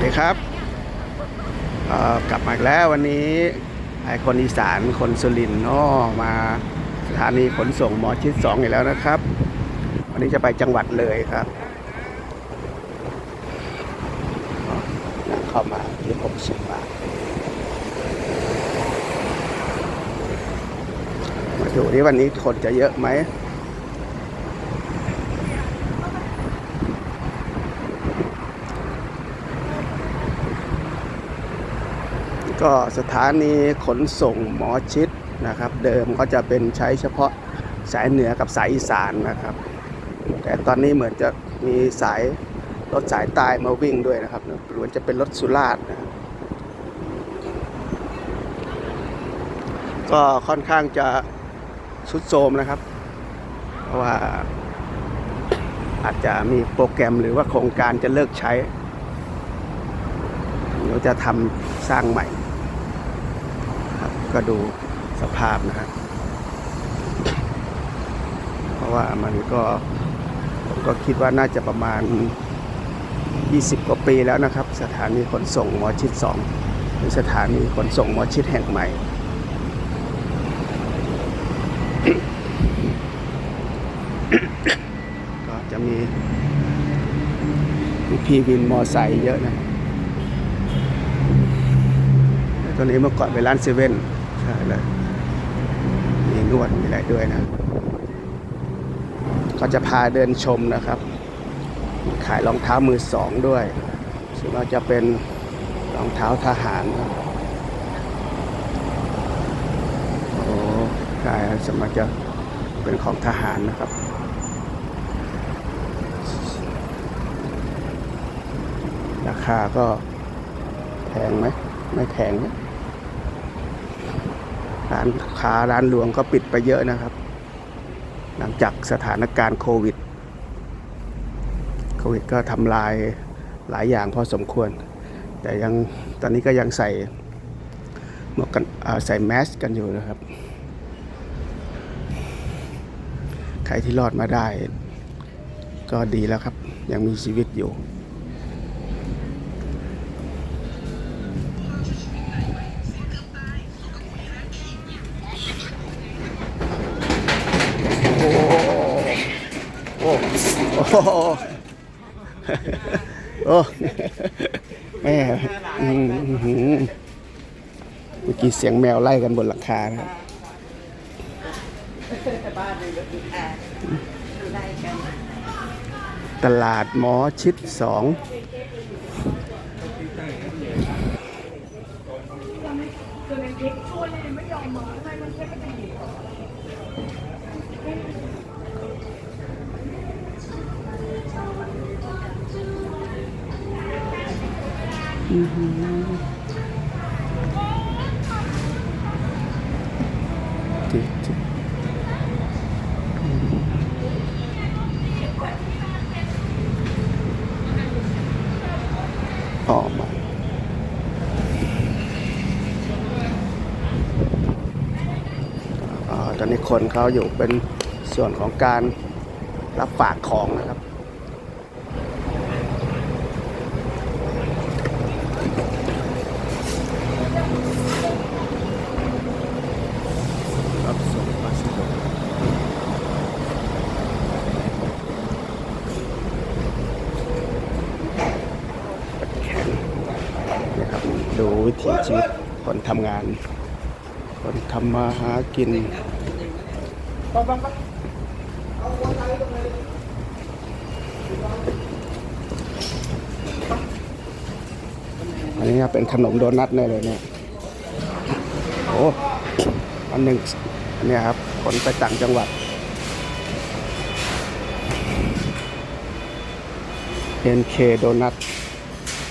วัสดีครับ กลับมาอีกแล้ววันนี้ไอคนอีสานคนสุรินทร์อ้อมาสถานีขนส่งหมอชิดสองอีกแล้วนะครับ วันนี้จะไปจังหวัดเลยครับนั่งเข้ามาที่หกสิบบาทมาดูที่วันนี้คนจะเยอะไหม ก็สถานีขนส่งหมอชิดนะครับ เดิมก็จะเป็นใช้เฉพาะสายเหนือกับสายอีสานนะครับ แต่ตอนนี้เหมือนจะมีสายรถสายใต้มาวิ่งด้วยนะครับหรือว่าจะเป็นรถสุราษฎร์นะก็ค่อนข้างจะสุดโทรมนะครับ เพราะว่าอาจจะมีโปรแกรมหรือว่าโครงการจะเลิกใช้เดี๋ยวจะทำสร้างใหม่ ก็ดูสภาพนะครับเพราะว่ามันก็ผมก็คิดว่าน่าจะประมาณ 20 กว่าปีแล้วนะครับ สถานีขนส่งหมอชิด2หรือสถานีขนส่งหมอชิดแห่งใหม่ ก็จะมีพี่วินมอไซค์เยอะนะตัวนี้เมื่อก่อนเป็นร้านเซเว่น ใช่เลยมีนวดมีอะไรด้วยนะ ก็จะพาเดินชมนะครับ ขายรองเท้ามือสองด้วยส่วนเราจะเป็นรองเท้าทหารนะโอ้ใช่สมัยจะเป็นของทหารนะครับราคาก็แพงไหมไม่แพงนะ ร้านค้าร้านหลวงก็ปิดไปเยอะนะครับ หลังจากสถานการณ์โควิด โควิดก็ทำลายหลายอย่างพอสมควร แต่ยังตอนนี้ก็ยังใส่หมวกกันใส่แมสกันอยู่นะครับ ใครที่รอดมาได้ ก็ดีแล้วครับ ยังมีชีวิตอยู่ โอ้โอ้โอ้แม่เมื่อกี้เสียงแมวไล่กันบนหลังคานะครับตลาดหมอชิดสองที่ที่ออก มาอ่าตอนนี้คนเขาอยู่เป็นส่วนของการรับฝากของนะครับส่งพัสดุแข็งนะครับ ดูวิถีชีวิตคนทำงาน คนทำมาหากิน อันนี้เป็นขนมโดนัทแน่เลยเนี่ย โอ้อันหนึ่งอันเนี้ยครับขนไปต่างจังหวัด NK โดนัท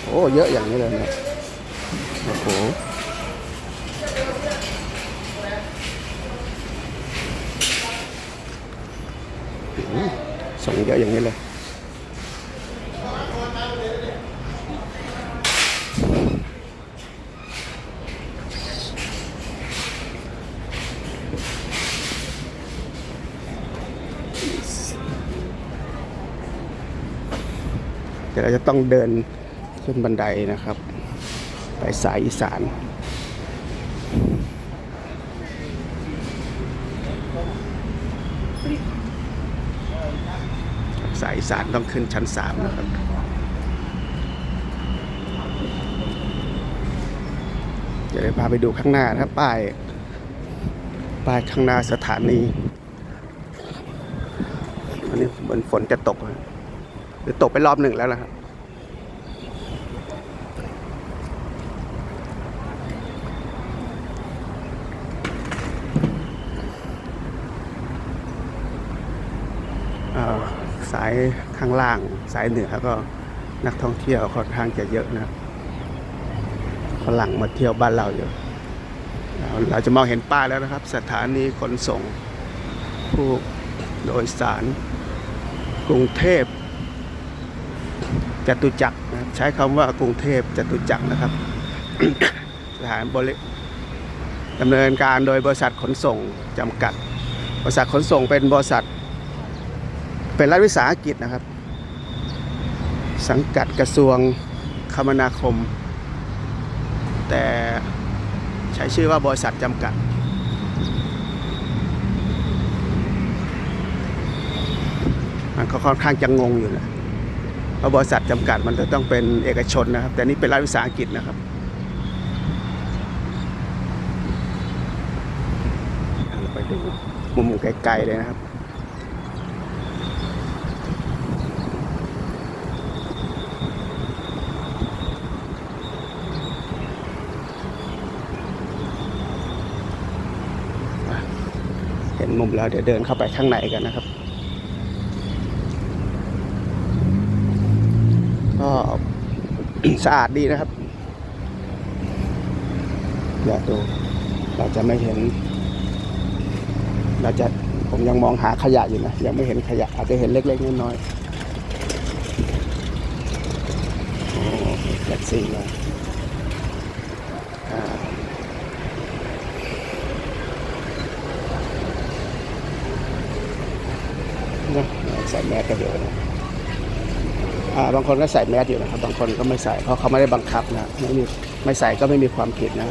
โอ้ เยอะอย่างนี้เลยเนี่ย โอ้โหส่งเยอะอย่างนี้เลยเดี๋ยวเราจะต้องเดินขึ้นบันไดนะครับ ไปสายอีสาน สายอีสานต้องขึ้นชั้นสามนะครับเดี๋ยวเราพาไปดูข้างหน้านะครับป้ายป้ายข้างหน้าสถานีอันนี้เหมือนฝนจะตก หรือตกไปรอบหนึ่งแล้วนะครับ เอ่อ สายข้างล่างสายเหนือก็นักท่องเที่ยวค่อนข้างจะเยอะนะครับฝรั่งมาเที่ยวบ้านเราเยอะเราจะมองเห็นป้ายแล้วนะครับ สถานีขนส่ง ผู้โดยสาร กรุงเทพจตุจักรนะใช้คำว่ากรุงเทพจตุจักรนะครับ สถานบริดำเนินการโดยบริษัทขนส่งจำกัด บริษัทขนส่งเป็นบริษัท เป็นรัฐวิสาหกิจนะครับ สังกัดกระทรวงคมนาคม แต่ใช้ชื่อว่าบริษัทจำกัด มันก็ค่อนข้างจะงงอยู่นะเพราะบริษัทจำกัดมันจะต้องเป็นเอกชนนะครับ แต่นี่เป็นรัฐวิสาหกิจนะครับไปดูมุมไกลๆเลยนะครับ เห็นมุมแล้วเดี๋ยวเดินเข้าไปข้างในกันนะครับ ก็สะอาดดีนะครับอยาดูเราจะไม่เห็น เราจะผมยังมองหาขยะอยู่นะ ยังไม่เห็นขยะอาจจะเห็นเล็กๆน้อยๆโอ้แท็กซี่มาอ่า นะ ใส่แมสกันเยอะนะบางคนก็ใส่แมสอยู่นะครับ บางคนก็ไม่ใส่ เพราะเขาไม่ได้บังคับนะไม่มีไม่ใส่ก็ไม่มีความผิดนะ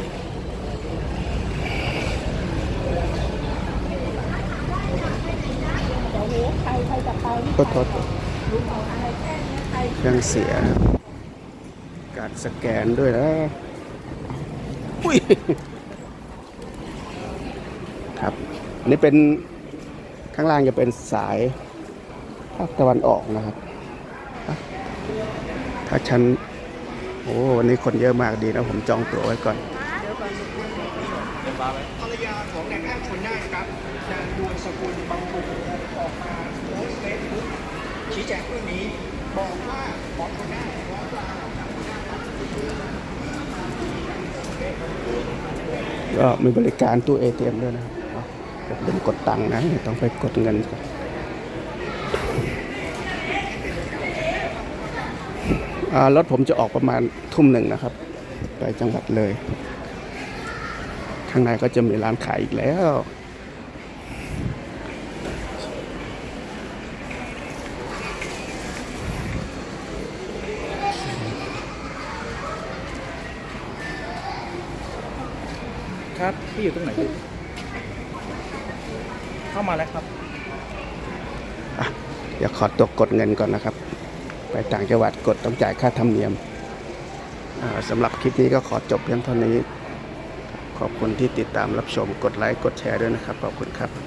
เดี๋ยวนี้ใครใครจะไปโทษโทษรู้เอาอะไรแค่นี้ใครเครื่องเสีย การสแกนด้วยนะอุ้ยครับ อันนี้เป็นข้างล่างจะเป็นสาย ภาคตะวันออกนะครับ ถ้าฉันโอ้วันนี้คนเยอะมากดีนะ ผมจองตั๋วไว้ก่อนภรรยาของนายอ้างคนได้ครับนางดวงสกุลบางบุญออกมาโพสต์เฟซบุ๊กชี้แจงเรื่องนี้บอกว่าหมอคนได้ร้องเปล่าก็มีบริการตู้ ATM ด้วยนะครับผมเป็นกดตังค์นะ ต้องไปกดเงินก่อนอ่า รถผมจะออกประมาณทุ่มหนึ่งนะครับ ไปจังหวัดเลย ข้างในก็จะมีร้านขายอีกแล้ว ครับพี่อยู่ตรงไหน เข้ามาแล้วครับอะเดี๋ยวขอตัวกดเงินก่อนนะครับ ไปต่างจังหวัดกดต้องจ่ายค่าธรรมเนียมสำหรับคลิปนี้ก็ขอจบเพียงเท่านี้ ขอบคุณที่ติดตามรับชมกดไลค์กดแชร์ด้วยนะครับ ขอบคุณครับ